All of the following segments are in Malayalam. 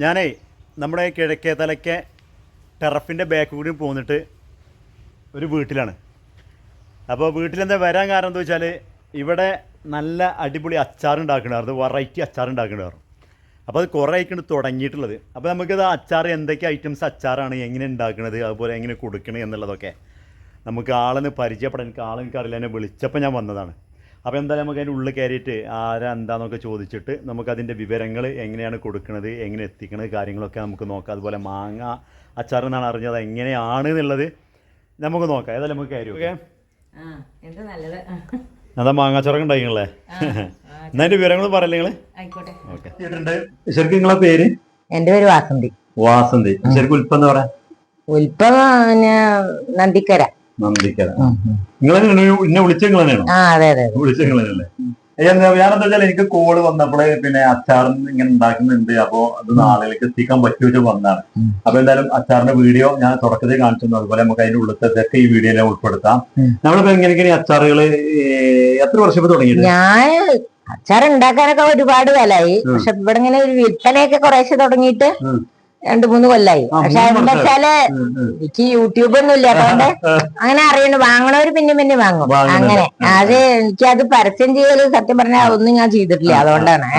ഞാനേ നമ്മുടെ കിഴക്കേ തലയ്ക്ക് ടെറഫിന്റെ ബാക്ക് കൂടി പോന്നിട്ട് ഒരു വീട്ടിലാണ്. അപ്പോൾ വീട്ടിലെന്താ വരാൻ കാരണം എന്താ വെച്ചാൽ ഇവിടെ നല്ല അടിപൊളി അച്ചാർ ഉണ്ടാക്കണമായിരുന്നു വെറൈറ്റി അച്ചാർ ഉണ്ടാക്കണമായിരുന്നു അപ്പോൾ അത് കുറേ ആയിക്കൊണ്ട് തുടങ്ങിയിട്ടുള്ളത്. അപ്പോൾ നമുക്കത് അച്ചാർ എന്തൊക്കെ ഐറ്റംസ് അച്ചാറാണ് എങ്ങനെ ഉണ്ടാക്കുന്നത് അതുപോലെ എങ്ങനെ കൊടുക്കണത് എന്നുള്ളതൊക്കെ നമുക്ക് ആളെന്ന് പരിചയപ്പെടാൻ എനിക്ക് ആളെനിക്കറിയില്ല എന്നെ വിളിച്ചപ്പോൾ ഞാൻ വന്നതാണ്. അപ്പോൾ എന്തായാലും നമുക്ക് അതിന്റെ ഉള്ളിൽ കയറിയിട്ട് ആരാ എന്താണെന്നൊക്കെ ചോദിച്ചിട്ട് നമുക്കതിന്റെ വിവരങ്ങൾ എങ്ങനെയാണ് കൊടുക്കുന്നത് എങ്ങനെ എത്തിക്കുന്നത് കാര്യങ്ങളൊക്കെ നമുക്ക് നോക്കാം. അതുപോലെ മാങ്ങ അച്ചാർ എന്നാണ് അറിഞ്ഞത് എങ്ങനെയാണ് എന്നുള്ളത് നമുക്ക് നോക്കാം. ഏതായാലും നമുക്ക് കയറി ഓക്കെ അതാ മാങ്ങാച്ചറക്കം ഉണ്ടായിങ്ങളേ എന്നാ അതിന്റെ വിവരങ്ങൾ പറയല്ലേ ഓക്കെ. ശരിക്കും നിങ്ങളെ പേര്? എന്റെ പേര് വാസന്തി. വാസന്തി. ശരിക്കും ഉൽപ്പം എന്താ പറയാ? ഉൽപ്പം നന്ദിക്കര. നന്ദിക്കര. എന്നെ വിളിച്ച വിളിച്ച വെച്ചാൽ എനിക്ക് കോൾ വന്നപ്പോഴേ പിന്നെ അച്ചാർ ഇങ്ങനെ ഉണ്ടാക്കുന്നുണ്ട്. അപ്പോ അത് നാളിലേക്ക് എത്തിക്കാൻ പറ്റുമോ വന്നാണ്. അപ്പൊ എന്തായാലും അച്ചാറിന്റെ വീഡിയോ ഞാൻ തുടക്കത്തിൽ കാണിച്ചു അതുപോലെ നമുക്ക് അതിന്റെ ഉള്ളിലത്തെ ഈ വീഡിയോയിലെ ഉൾപ്പെടുത്താം. നമ്മളിപ്പോ എങ്ങനെ ഇങ്ങനെ അച്ചാറുകൾ എത്ര വർഷം തുടങ്ങി ഞാൻ അച്ചാർ ഉണ്ടാക്കാനൊക്കെ ഒരുപാട് വിലയായി പക്ഷെ ഇവിടെ ഇങ്ങനെ ഒരു വിൽപ്പനയൊക്കെ കുറേശ്ശെ തുടങ്ങിയിട്ട്. രണ്ടു മൂന്ന് കൊല്ലായി. പക്ഷെ എന്താ വെച്ചാൽ. എനിക്ക് യൂട്യൂബ് ഒന്നും ഇല്ല. അതുകൊണ്ട് അങ്ങനെ അറിയണ വാങ്ങണവര് പിന്നെ പിന്നെ വാങ്ങും. അങ്ങനെ. അത് എനിക്ക് അത് പരസ്യം ചെയ്യൽ സത്യം പറഞ്ഞാൽ ഒന്നും ഞാൻ ചെയ്തിട്ടില്ല. അതുകൊണ്ടാണ്.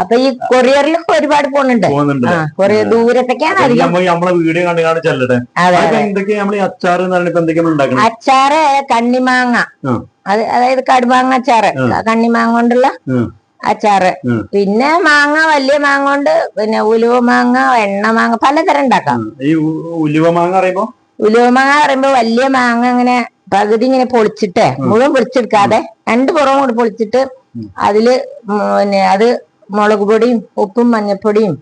അപ്പൊ ഈ കൊറിയറിലൊക്കെ ഒരുപാട് പോണുണ്ട്. കൊറിയർ ദൂരത്തൊക്കെയാണ് അധികം. അച്ചാറ് കണ്ണിമാങ്ങ. അത് അതായത് കടുമാങ്ങ അച്ചാറ്. കണ്ണിമാങ്ങ കൊണ്ടുള്ള. അച്ചാറ്. പിന്നെ മാങ്ങ വലിയ മാങ്ങ കൊണ്ട് പിന്നെ ഉലുവ മാങ്ങ എണ്ണ മാങ്ങ പലതരം ഉണ്ടാക്കാം. ഈ ഉലുവ മാങ്ങ പറയുമ്പോ? ഉലുവ മാങ്ങ പറയുമ്പോ വലിയ മാങ്ങ ഇങ്ങനെ പകുതി ഇങ്ങനെ പൊളിച്ചിട്ട് മുഴുവൻ പൊളിച്ചെടുക്കാതെ രണ്ട് പുറവും കൂടി പൊളിച്ചിട്ട് അതിൽ പിന്നെ അത് മുളക് പൊടിയും ഉപ്പും മഞ്ഞപ്പൊടിയും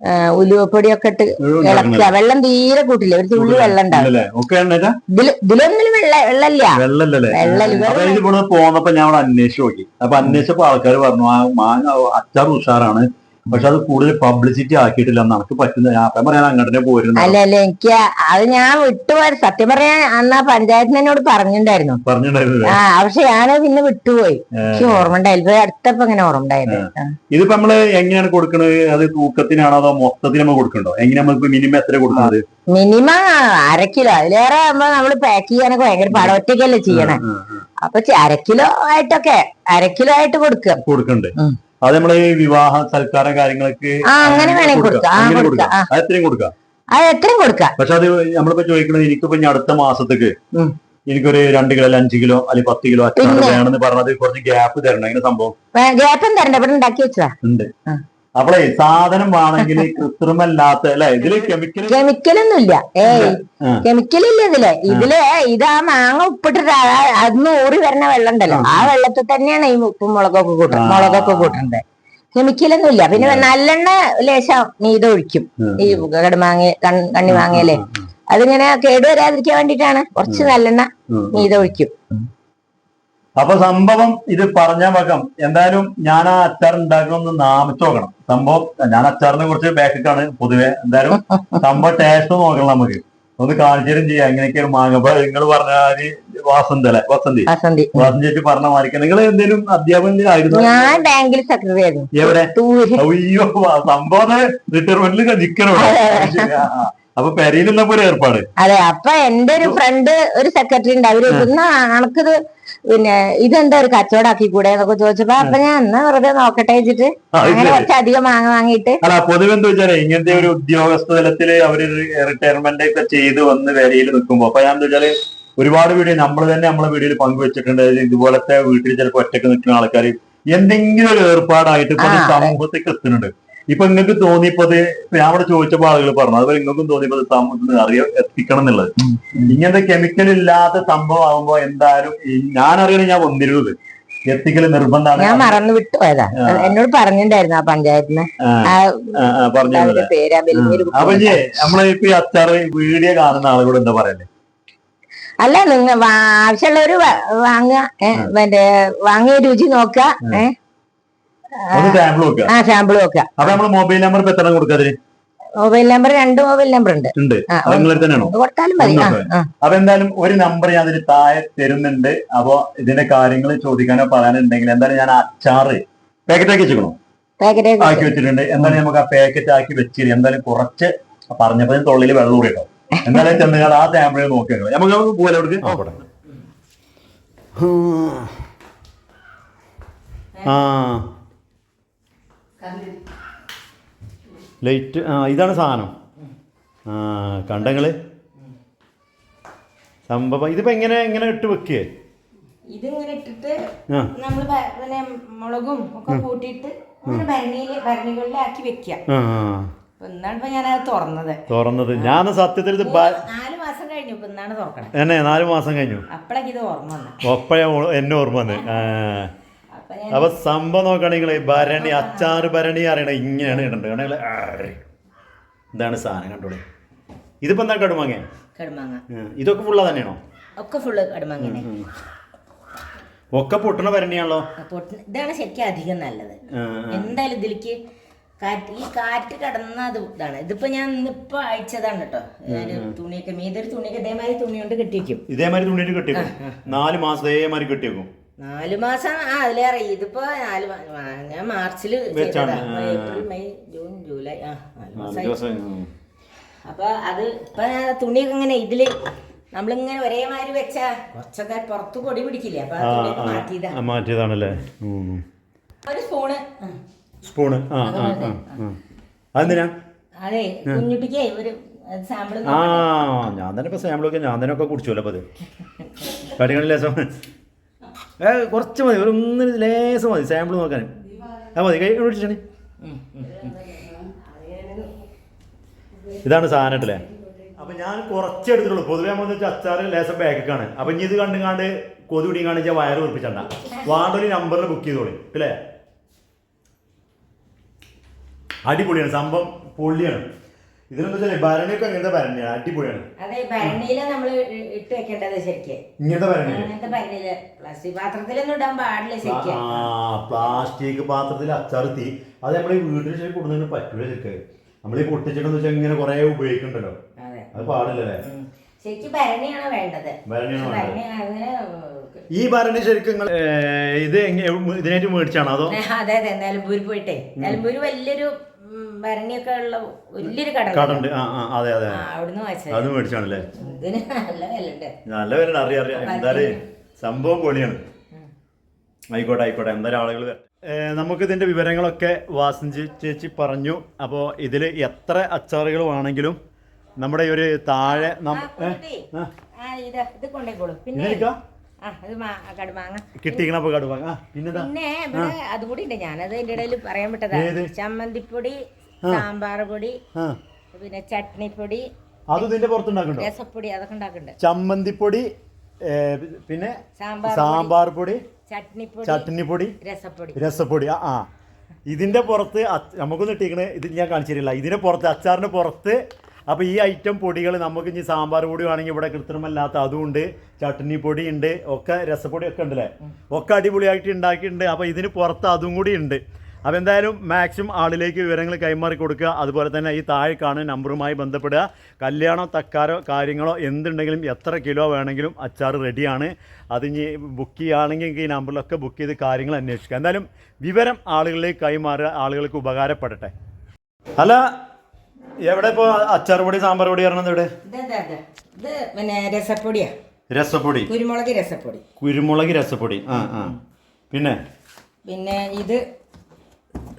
ആ, ഉലുവപ്പൊടിയും ഇട്ട് ഇളക്കുക. വെള്ളം തീരെ കൂട്ടില്ല. ഒരു തുള്ളി വെള്ളം ഉണ്ടാവും ഇതിലൊന്നും വെള്ള വെള്ളമില്ല. വെള്ളല്ലേ വെള്ളം അപ്പൊ ഇത് പോന്നപ്പോ ഞാൻ അവിടെ അന്വേഷിച്ചു നോക്കി. അപ്പൊ അന്വേഷിച്ചപ്പോ ആൾക്കാർ പറഞ്ഞു ആ മാങ്ങ അച്ചാർ ഉഷാറാണ്. പക്ഷെ അത് കൂടുതൽ പബ്ലിസിറ്റി ആക്കിയിട്ടില്ല നമുക്ക് പറ്റുന്ന ഞാൻ അപ്പം പറയാൻ അങ്ങോട്ടേ പോയിരുന്നു. അല്ല അല്ല എനിക്ക് അത് ഞാൻ വിട്ടുപോയി സത്യം പറയാൻ അന്ന് ആ പഞ്ചായത്തിന് എന്നോട് പറഞ്ഞിട്ടുണ്ടായിരുന്നു. പറഞ്ഞിട്ടുണ്ടായിരുന്നില്ല ആ പക്ഷെ ഞാൻ പിന്നെ വിട്ടുപോയി. എനിക്ക് ഓർമ്മ ഉണ്ടായില്ല അടുത്തപ്പോ ഇങ്ങനെ ഓർമ്മ ഉണ്ടായത്. ആ. ഇതിപ്പോ നമ്മൾ എങ്ങനെയാണ് കൊടുക്കുന്നത് അത് തൂക്കത്തിനാണോ അതോ മൊത്തത്തിൽ നമ്മൾ കൊടുക്കണ്ടോ? എങ്ങനെ നമുക്ക് മിനിമം എത്ര കൊടുക്കുന്നത്? മിനിമം അര കിലോ. അതിലേറെ ആകുമ്പോ നമ്മൾ പാക്ക് ചെയ്യാനൊക്കെ ഭയങ്കര പാട. ഒറ്റയ്ക്കല്ലേ ചെയ്യണേ. അപ്പൊ അര കിലോ ആയിട്ടൊക്കെ അര കിലോ ആയിട്ട് കൊടുക്കുക. കൊടുക്കണ്ട്. അത് നമ്മളെ വിവാഹ സൽക്കാരം കാര്യങ്ങളൊക്കെ അങ്ങനെ വേണമെങ്കിൽ കൊടുക്കാം. അത് എത്രയും കൊടുക്കാം. അത് എത്രയും കൊടുക്കാം. പക്ഷെ അത് നമ്മളിപ്പോ ചോദിക്കുന്നത് എനിക്കിപ്പോ ഇനി അടുത്ത മാസത്തേക്ക്. എനിക്കൊരു രണ്ട് കിലോ അഞ്ച് കിലോ അല്ലെങ്കിൽ പത്ത് കിലോ അച്ചാർ? വേണമെന്ന് പറഞ്ഞത് കുറച്ച് ഗ്യാപ്പ് തരണം. അങ്ങനെ സംഭവം. ഗ്യാപ്പും തരണ്ട. ഇവിടെ ഉണ്ടാക്കി വെച്ചതാ. ഉണ്ട്. അപ്പളേ സാധനം വേണമെങ്കിൽ കൃത്രിമല്ലാത്ത അല്ലെ? ഇതിൽ കെമിക്കൽ കെമിക്കലൊന്നും ഇല്ല. ഏയ് കെമിക്കലില്ല കെമിക്കൽ ഇല്ല ഇതിൽ. ഇതിൽ ഇതാ മാങ്ങ ഉപ്പിട്ടിട്ട് അത് അതിന്ന് ഊറി വരുന്ന വെള്ളം ഉണ്ടല്ലോ ആ വെള്ളത്തിൽ തന്നെയാണ് ഈ ഉപ്പും മുളകൊക്കെ കൂട്ടുന്നത്. മുളകൊക്കെ കൂട്ടുന്നത് കെമിക്കലൊന്നും ഇല്ല. പിന്നെ നല്ലെണ്ണ ലേശം നീത ഒഴിക്കും. ഈ കടുമാങ്ങ കണ്ണി മാങ്ങയിലെ. അതിങ്ങനെ കേടുവരാതിരിക്കാൻ വേണ്ടിട്ടാണ് കുറച്ച് നല്ലെണ്ണ നീത ഒഴിക്കും. അപ്പൊ സംഭവം ഇത് പറഞ്ഞ വകം എന്തായാലും ഞാൻ ആ അച്ചാർ ഉണ്ടാക്കണമെന്ന് നാമിച്ചു നോക്കണം. സംഭവം ഞാൻ അച്ചാറിനെ കുറിച്ച് ബാക്കിക്കാണ് പൊതുവെ. എന്തായാലും സംഭവം ടേസ്റ്റ് നോക്കണം നമുക്ക്. ഒന്ന് കാണിച്ചേരും ചെയ്യാം. എങ്ങനെയൊക്കെയാണ് മാങ്ങ. നിങ്ങൾ പറഞ്ഞ വാസന്തി അല്ലെ? വസന്തി. വസന്തി. ചേച്ചി പറഞ്ഞ മാതിരിക്ക്. നിങ്ങൾ എന്തെങ്കിലും അധ്യാപകനായിരുന്നു ഞാൻ ബാങ്കിൽ സെക്രട്ടറി ആയിരുന്നു. എവിടെ? അയ്യോ സംഭവം റിട്ടയർമെന്റിൽ നിൽക്കണം അപ്പൊ പെരയിലുള്ളപ്പോ ഒരു ഏർപ്പാട്. അതെ അപ്പൊ എന്റെ ഒരു ഫ്രണ്ട് ഒരു സെക്രട്ടറി ഉണ്ട്. അവർ എന്നാ അണക്കിത് പിന്നെ ഇതെന്താ ഒരു കച്ചവടാക്കി കൂടെ എന്നൊക്കെ ചോദിച്ചപ്പോ അപ്പൊ ഞാൻ എന്നാ വെറുതെ നോക്കട്ടെ വെച്ചിട്ട് അങ്ങനെ കുറച്ച് അധികം മാങ്ങ വാങ്ങിയിട്ട് അല്ല പൊതുവെ എന്താ ഇങ്ങനത്തെ ഒരു ഉദ്യോഗസ്ഥ തലത്തിൽ അവർ റിട്ടയർമെന്റ് ഒക്കെ ചെയ്ത് വന്ന് വേലയിൽ നിൽക്കുമ്പോ അപ്പൊ ഞാൻ എന്താ വെച്ചാൽ ഒരുപാട് വീഡിയോ നമ്മൾ തന്നെ നമ്മളെ വീഡിയോയിൽ പങ്കുവെച്ചിട്ടുണ്ട്. ഇതുപോലത്തെ വീട്ടിൽ ചിലപ്പോൾ ഒറ്റയ്ക്ക് നിൽക്കുന്ന ആൾക്കാർ എന്തെങ്കിലും ഒരു ഏർപ്പാടായിട്ട് സമൂഹത്തേക്ക് എത്തുന്നുണ്ട്. ഇപ്പൊ നിങ്ങൾക്ക് തോന്നിയപ്പത് ഞാൻ അവിടെ ചോദിച്ചപ്പോ ആളുകൾ പറഞ്ഞു അതുപോലെ നിങ്ങൾക്കും തോന്നിയപ്പോ താമസം സമൂഹത്തിന് അറിയാൻ എത്തിക്കണം എന്നുള്ളത്. ഇങ്ങനത്തെ കെമിക്കൽ ഇല്ലാത്ത സംഭവം ആകുമ്പോ എന്തായാലും ഞാൻ അറിയണ ഞാൻ വന്നിരുന്നത്. എത്തിക്കൽ നിർബന്ധമാണ്. ഞാൻ മറന്നു വിട്ടു പോയതാ. എന്നോട് പറഞ്ഞിട്ടുണ്ടായിരുന്നു ആ പഞ്ചായത്തിന് അപ്പൊ നമ്മളെ ഇപ്പൊ അച്ചാറ് വീഡിയോ കാണുന്ന ആളുകളോട് എന്താ പറയല്ലേ അല്ല നിങ്ങൾ ആവശ്യമുള്ളവര് വാങ്ങുക. മറ്റേ വാങ്ങിയ രുചി നോക്കുക. ഏ ഒന്ന് സാമ്പിൾ നോക്കുക ആ സാമ്പിൾ നോക്കുക. അപ്പൊ നമ്മൾ മൊബൈൽ നമ്പർ ഇപ്പൊ എത്ര കൊടുക്കാതിന് മൊബൈൽ നമ്പർ രണ്ട് മൊബൈൽ നമ്പർ ഉണ്ട്. കൊടുത്താലും മതി. അപ്പൊ എന്തായാലും ഒരു നമ്പർ ഞാൻ അതിന് താഴെ തരുന്നുണ്ട്. അപ്പൊ ഇതിന്റെ കാര്യങ്ങൾ ചോദിക്കാനോ പറയാനുണ്ടെങ്കിൽ എന്തായാലും ഞാൻ അച്ചാറ് പാക്കറ്റാക്കി വെച്ചേക്കണോ പാക്കറ്റ് ആക്കി വെച്ചിട്ടുണ്ട്. എന്തായാലും നമുക്ക് ആ പാക്കറ്റ് ആക്കി വെച്ചിട്ട് എന്തായാലും കുറച്ച് പറഞ്ഞപ്പോ തൊള്ളിൽ വെള്ളം കൂടി കേട്ടോ എന്തായാലും ചെന്നുകൾ ആ സാമ്പിൾ നോക്കി വെക്കണം. നമുക്ക് നമുക്ക് പോലെ അവിടെ ആ. ലൈറ്റ് ആ ഇതാണ് സാധനം. ആ കണ്ടങ്ങൾ? സംഭവം ഇതിപ്പോ എങ്ങനെ എങ്ങനെ ഇട്ട് വെക്കേ? ഇതിങ്ങനെ ഇട്ടിട്ട് നമ്മൾ പിന്നെ മുളകും ഒക്കെ കൂട്ടിയിട്ട് ഭരണിയിൽ ഭരണികളിലാക്കി വെക്കുക ഇന്നാണ് ഞാനത് തുറന്നത്. തുറന്നത്. ഞാൻ സത്യത്തിൽ ഇത് നാല് മാസം കഴിഞ്ഞു. ഇന്നാണ് തുറക്കണേ. എന്നെ നാല് മാസം കഴിഞ്ഞു. ഓർമ്മ ഒപ്പഴ എന്നെ ഓർമ്മ വന്ന്. ആ. അപ്പൊ സംഭവം നോക്കുകയാണെങ്കിൽ ഭരണി അച്ചാർ ഭരണി അറിയണ ഇങ്ങനെയാണ് ഇടേണ്ടത്. കാരണം ഇതാണ് സാധനം കണ്ടോളി ഇതിപ്പോ എന്താ കടുമാങ്ങ? കടുമാങ്ങ. ഇതൊക്കെ ഫുള്ള തന്നെയാണോ ഒക്കെ ഫുള്ള് കടുമാങ്ങനെ ഒക്കെ പൊട്ടണ ഭരണിയാണല്ലോ? ഇതാണ് ശരിക്കും അധികം നല്ലത്. എന്തായാലും ഇതിലേക്ക് കാറ്റ് ഈ കാറ്റ് കടന്ന ഇതാണ്. ഇതിപ്പോ ഞാൻ ഇന്നിപ്പോ അയച്ചതാണ് കേട്ടോ. തുണിയൊക്കെ മീതൊരു തുണിയൊക്കെ ഇതേമാതിരി തുണി കൊണ്ട് കെട്ടിയേക്കും ഇതേമാതിരി തുണിയിട്ട് കെട്ടിയേക്കും നാല് മാസം ഇതേമാതിരി കെട്ടിയേക്കും നാല് മാസം ആ അതിലേറെ. ഇതിപ്പോ നാല് ഞാൻ മാർച്ചിൽ ഏപ്രിൽ മെയ് ജൂൺ ജൂലൈ ആ നാല് മാസമായി. അപ്പൊ അത് ഇപ്പൊ തുണിയൊക്കെ ഇങ്ങനെ ഇതിൽ നമ്മളിങ്ങനെ ഒരേമാതിരി വെച്ചാ കുറച്ചൊക്കെ പുറത്ത് പൊടി പിടിക്കില്ലേ? അപ്പൊ തുണിയൊക്കെ മാറ്റിയതാ. മാറ്റിയതാണല്ലേ? ഒരു സ്പൂണ്. സ്പൂണ് ആ ആ. അതെന്തിനാ? അതെ കുഞ്ഞുട്ടിക്കേ ഒരു സാമ്പിൾ ആ ഞാൻ തന്നെ ഇപ്പൊ സാമ്പിളൊക്കെ ഞാൻ തന്നെ ഒക്കെ കുടിച്ചല്ലോ അപ്പൊ അത് കാര്യങ്ങളില്ലേ കുറച്ച് മതി. ഒരു ഒന്നിന് ലേസം മതി. സാമ്പിൾ നോക്കാൻ ആ മതി. കൈ പിടിച്ചാണ് ഇതാണ് സാധനം അല്ലേ അപ്പൊ ഞാൻ കുറച്ച് എടുത്തിട്ടുള്ളൂ. പൊതുവേ നമ്മൾ വെച്ചാൽ അച്ചാറ് ലേസം ബാക്കൊക്കെയാണ് അപ്പൊ ഇനി ഇത് കണ്ടും കാണ്ട് കൊതി പിടിയും കാണിച്ചാൽ വയർ വയറ് ഉറപ്പിച്ചണ്ട. വാണ്ടൊരു നമ്പറിൽ ബുക്ക് ചെയ്തോളി. അല്ലേ അടിപൊളിയാണ്. സംഭവം പൊള്ളിയാണ്. ഇതിനെന്താ വെച്ചാൽ ഭരണിയൊക്കെ അങ്ങനത്തെ ഭരണിയാണ് അടിപൊളിയാണ്. അതെ ഭരണിയില നമ്മൾ ഇട്ട് വെക്കേണ്ടത് ശരിക്കും. ഇങ്ങനത്തെ ഭരണി അങ്ങനത്തെ ഭരണിയിൽ. പ്ലാസ്റ്റിക് പാത്രത്തിലൊന്നും ഇടാൻ പാടില്ല ശരിക്കും. ആ പ്ലാസ്റ്റിക് പാത്രത്തിൽ അച്ചാർത്തി അത് നമ്മൾ ഈ വീട്ടിൽ ശരി കൊടുക്കുന്നതിന് പറ്റൂല ശരിക്കും. നമ്മൾ ഈ പൊട്ടിച്ചിട്ടെന്ന് വെച്ചാൽ ഇങ്ങനെ കുറെ ഉപയോഗിക്കണ്ടല്ലോ. അതെ. അത് പാടില്ലല്ലേ? ശരിക്കും ഭരണിയാണ് വേണ്ടത്. ഭരണിയാണ് അങ്ങനെ ഈ ഭരണി ശരിക്കും ഇത് ഇതിനായിട്ട് മേടിച്ചാണോ അതോ? അതെ അതെ നിലമ്പൂര് പോയിട്ടേ. നിലമ്പൂര് വലിയൊരു ഭരണിയൊക്കെ ഉള്ള വലിയൊരു കട കടണ്ട്. അതെ അതെ. അവിടുന്ന് അത് മേടിച്ചാണല്ലേ? ഇതിന് നല്ല വില നല്ല അറിയാം അറിയാം. എന്തായാലും സംഭവം പൊളിയാണ്. ആയിക്കോട്ടെ ആയിക്കോട്ടെ. എന്തായാലും ആളുകൾ നമുക്ക് ഇതിന്റെ വിവരങ്ങളൊക്കെ വാസഞ്ച് ചേച്ചി പറഞ്ഞു. അപ്പോൾ ഇതിൽ എത്ര അച്ചാറുകൾ വേണമെങ്കിലും നമ്മുടെ ഈ ഒരു താഴെ ഇത് കൊണ്ടേക്കോളൂ പിന്നെ കടുമാങ്ങ പിന്നെന്താ? പിന്നെ ഇവിടെ അതുകൂടി ഉണ്ട്. ഞാനത് അതിന്റെ ഇടയിൽ പറയാൻ വിട്ടതാ. ഏത്? ചമ്മന്തിപ്പൊടി സാമ്പാർ പൊടി പിന്നെ ചട്നിപ്പൊടി അത് ഇതിന്റെ പുറത്തുണ്ടാക്കണ്ടോ? രസപ്പൊടി അതൊക്കെ ഉണ്ടാക്കുന്നുണ്ട് ചമ്മന്തിപ്പൊടി പിന്നെ സാമ്പാർ പൊടി ചട്നിപ്പൊടി ചട്നിപ്പൊടി രസപ്പൊടി. രസപ്പൊടി ആ ഇതിന്റെ പുറത്ത് നമുക്കൊന്ന് ഇട്ടിക്കണേ. ഇത് ഞാൻ കാണിച്ചു തരില്ല. ഇതിന്റെ പുറത്ത് അച്ചാറിന്റെ പുറത്ത് അപ്പോൾ ഈ ഐറ്റം പൊടികൾ നമുക്ക് ഇനി സാമ്പാർ പൊടി വേണമെങ്കിൽ ഇവിടെ കൃത്രിമല്ലാത്ത അതും ഉണ്ട് ചട്നി പൊടി ഉണ്ട് ഒക്കെ രസപ്പൊടി ഒക്കെ ഉണ്ടല്ലേ? ഒക്കെ അടിപൊളിയായിട്ട് ഉണ്ടാക്കിയിട്ടുണ്ട്. അപ്പോൾ ഇതിന് പുറത്ത് അതും കൂടി ഉണ്ട്. അപ്പോൾ എന്തായാലും മാക്സിമം ആളിലേക്ക് വിവരങ്ങൾ കൈമാറി കൊടുക്കുക. അതുപോലെ തന്നെ ഈ താഴെ കാണുന്ന നമ്പറുമായി ബന്ധപ്പെടുക. കല്യാണോ തക്കാരോ കാര്യങ്ങളോ എന്തുണ്ടെങ്കിലും എത്ര കിലോ വേണമെങ്കിലും അച്ചാർ റെഡിയാണ്. അത് ഇനി ബുക്ക് ചെയ്യുകയാണെങ്കിൽ ഈ നമ്പറിലൊക്കെ ബുക്ക് ചെയ്ത് കാര്യങ്ങൾ അന്വേഷിക്കുക. എന്തായാലും വിവരം ആളുകളിലേക്ക് കൈമാറുക ആളുകൾക്ക് ഉപകാരപ്പെടട്ടെ. അല്ല എവിടെ ഇപ്പൊ അച്ചാർ പൊടി സാമ്പാർ പൊടി പറഞ്ഞത് ഇവിടെ? ഇത് പിന്നെ രസപ്പൊടിയാ. രസപ്പൊടി? കുരുമുളക് രസപ്പൊടി. കുരുമുളക് രസപ്പൊടി. ആ ആ. പിന്നെ? പിന്നെ ഇത്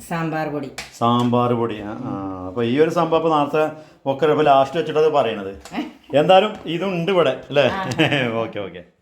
സാമ്പാർ പൊടി. സാമ്പാർ പൊടി. ആ ആ. അപ്പോൾ ഈ ഒരു സംഭവം ഇപ്പോൾ നേരത്തെ ഒക്കെ ലാസ്റ്റ് വെച്ചിട്ടത് പറയണത്. എന്തായാലും ഇതുണ്ട് ഇവിടെ അല്ലേ? Okay okay.